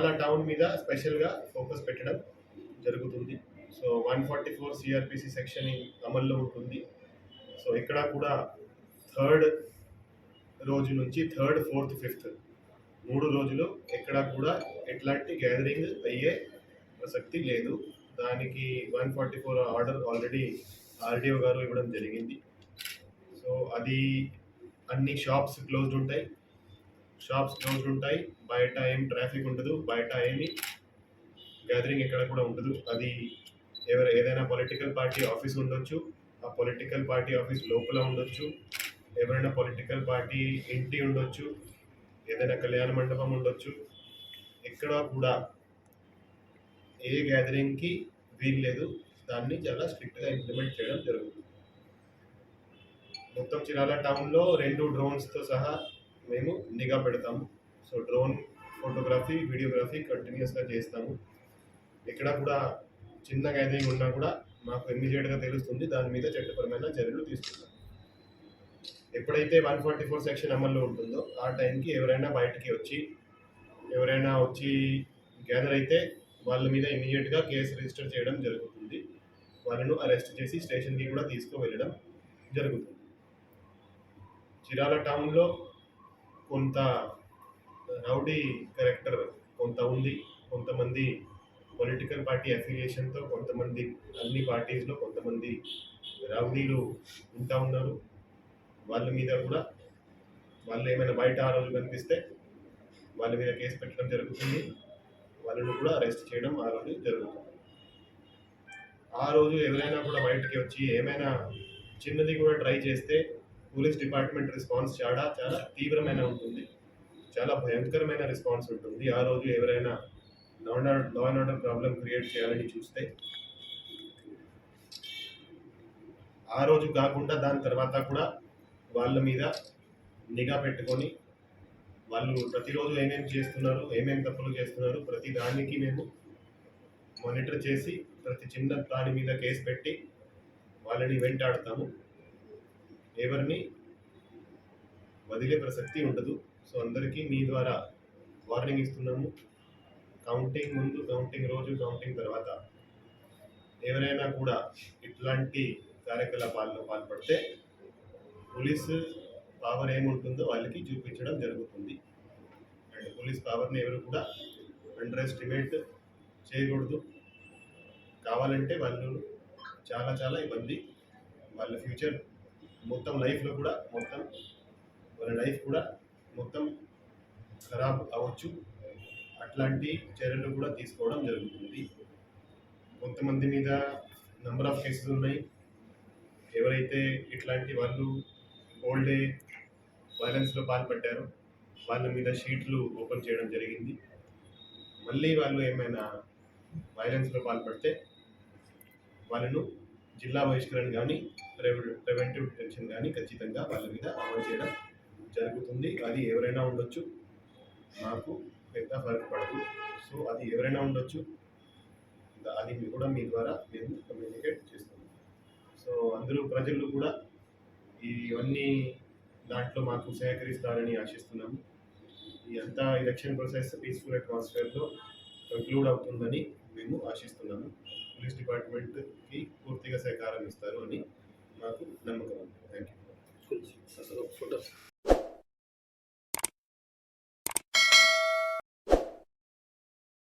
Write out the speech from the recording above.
చాలా టౌన్ మీద స్పెషల్గా ఫోకస్ పెట్టడం జరుగుతుంది. So one forty four CrPC section అమల్లో ఉంటుంది. సో ఇక్కడ కూడా థర్డ్ రోజు నుంచి థర్డ్ ఫోర్త్ ఫిఫ్త్ మూడు రోజులు ఎక్కడ కూడా ఎట్లాంటి గ్యాదరింగ్ అయ్యే ప్రసక్తి లేదు. దానికి one forty four order already RDO గారు ఇవ్వడం జరిగింది. సో అది అన్ని షాప్స్ క్లోజ్డ్ ఉంటాయి. షాప్స్ క్లోజ్డ్ ఉంటాయి. బయట ఏం ట్రాఫిక్ ఉండదు. బయట ఏమి గ్యాదరింగ్ ఎక్కడ కూడా ఉండదు. అది ఎవరు ఏదైనా పొలిటికల్ పార్టీ ఆఫీస్ ఉండొచ్చు. ఆ పొలిటికల్ పార్టీ ఆఫీస్ లోపల ఉండొచ్చు. ఎవరైనా పొలిటికల్ పార్టీ ఇంటి ఉండొచ్చు. ఏదైనా కళ్యాణ మండపం ఉండొచ్చు. ఎక్కడ కూడా ఏ గ్యాదరింగ్కి వీలు లేదు దాన్ని చాలా స్ట్రిక్ట్గా ఇంప్లిమెంట్ చేయడం జరుగుతుంది. మొత్తం చిరాల టౌన్లో రెండు డ్రోన్స్తో సహా మేము నిఘా పెడతాము. సో డ్రోన్ ఫోటోగ్రఫీ వీడియోగ్రఫీ కంటిన్యూస్గా చేస్తాము. ఎక్కడ కూడా చిన్న గ్యాదరింగ్ ఉన్నా కూడా మాకు ఇమ్మీడియట్గా తెలుస్తుంది. దాని మీద చట్టపరమైన చర్యలు తీసుకుంటాం. ఎప్పుడైతే వన్ ఫార్టీ ఫోర్ సెక్షన్ అమల్లో ఉంటుందో ఆ టైంకి ఎవరైనా బయటికి వచ్చి ఎవరైనా వచ్చి గ్యాదర్ అయితే వాళ్ళ మీద ఇమీడియట్గా కేసు రిజిస్టర్ చేయడం జరుగుతుంది. వాళ్ళను అరెస్ట్ చేసి స్టేషన్కి కూడా తీసుకువెళ్ళడం జరుగుతుంది. చిరాల టౌన్లో కొంత రౌడీ క్యారెక్టర్ కొంత ఉంది కొంతమంది పొలిటికల్ పార్టీ అఫిలియేషన్తో కొంతమంది అన్ని పార్టీస్లో కొంతమంది రౌడీలు ఉంటా ఉన్నారు. వాళ్ళ మీద కూడా వాళ్ళు ఏమైనా బయట ఆ రోజు కనిపిస్తే వాళ్ళ మీద కేసు పెట్టడం జరుగుతుంది. వాళ్ళను కూడా అరెస్ట్ చేయడం ఆ రోజు జరుగుతుంది. ఆ రోజు ఎవరైనా కూడా బయటికి వచ్చి ఏమైనా చిన్నది కూడా ట్రై చేస్తే పోలీస్ డిపార్ట్మెంట్ రెస్పాన్స్ చాలా చాలా తీవ్రమైన ఉంటుంది. చాలా భయంకరమైన రెస్పాన్స్ ఉంటుంది. ఆ రోజు ఎవరైనా law and order law and order problem create చేయాలని చూస్తే ఆ రోజు కాకుండా దాని తర్వాత కూడా వాళ్ళ మీద నిఘా పెట్టుకొని వాళ్ళు ప్రతిరోజు ఏమేమి చేస్తున్నారు ఏమేమి తప్పులు చేస్తున్నారు ప్రతి దానికి మేము మానిటర్ చేసి ప్రతి చిన్న దాని మీద కేసు పెట్టి వాళ్ళని వెంటాడతాము. ఎవరిని వదిలే ప్రసక్తి ఉండదు. సో అందరికీ మీ ద్వారా వార్నింగ్ ఇస్తున్నాము. కౌంటింగ్ ముందు కౌంటింగ్ రోజు కౌంటింగ్ తర్వాత ఎవరైనా కూడా ఇట్లాంటి కార్యకలాపాల్లో పాల్పడితే పోలీసు పవర్ ఏముంటుందో వాళ్ళకి చూపించడం జరుగుతుంది. అండ్ పోలీస్ పవర్ని ఎవరు కూడా అండర్ ఎస్టిమేట్ చేయకూడదు. కావాలంటే వాళ్ళు చాలా చాలా ఇబ్బంది. వాళ్ళ ఫ్యూచర్ మొత్తం లైఫ్లో కూడా మొత్తం వాళ్ళ లైఫ్ కూడా మొత్తం ఖరాబ్ అవ్వచ్చు. అట్లాంటి చర్యలు కూడా తీసుకోవడం జరుగుతుంది. కొంతమంది మీద నెంబర్ ఆఫ్ కేసెస్ ఉన్నాయి. ఎవరైతే ఇట్లాంటి వాళ్ళు ఓల్డ్ వైలెన్స్లో పాల్పడ్డారో వాళ్ళ మీద షీట్లు ఓపెన్ చేయడం జరిగింది. మళ్ళీ వాళ్ళు ఏమైనా వైలెన్స్లో పాల్పడితే వాళ్ళను జిల్లా బహిష్కరణ కానీ ప్రివెంటివ్ డిటెన్షన్ కానీ ఖచ్చితంగా వాళ్ళ మీద అమలు చేయడం జరుగుతుంది. అది ఎవరైనా ఉండొచ్చు. నాకు పెద్ద ఫరక్ పడదు. సో అది ఎవరైనా ఉండొచ్చు. అది కూడా మీ ద్వారా మేము కమ్యూనికేట్ చేస్తాము. సో అందరూ ప్రజలు కూడా ఇవన్నీ దాంట్లో మాకు సహకరిస్తారని ఆశిస్తున్నాము. ఈ అంతా ఎలక్షన్ ప్రాసెస్ పీస్ఫుల్ అట్మాస్ఫియర్లో కంక్లూడ్ అవుతుందని మేము ఆశిస్తున్నాము. పోలీస్ డిపార్ట్మెంట్కి పూర్తిగా సహకారం ఇస్తారు అని నాకు నమ్మకం ఉంది.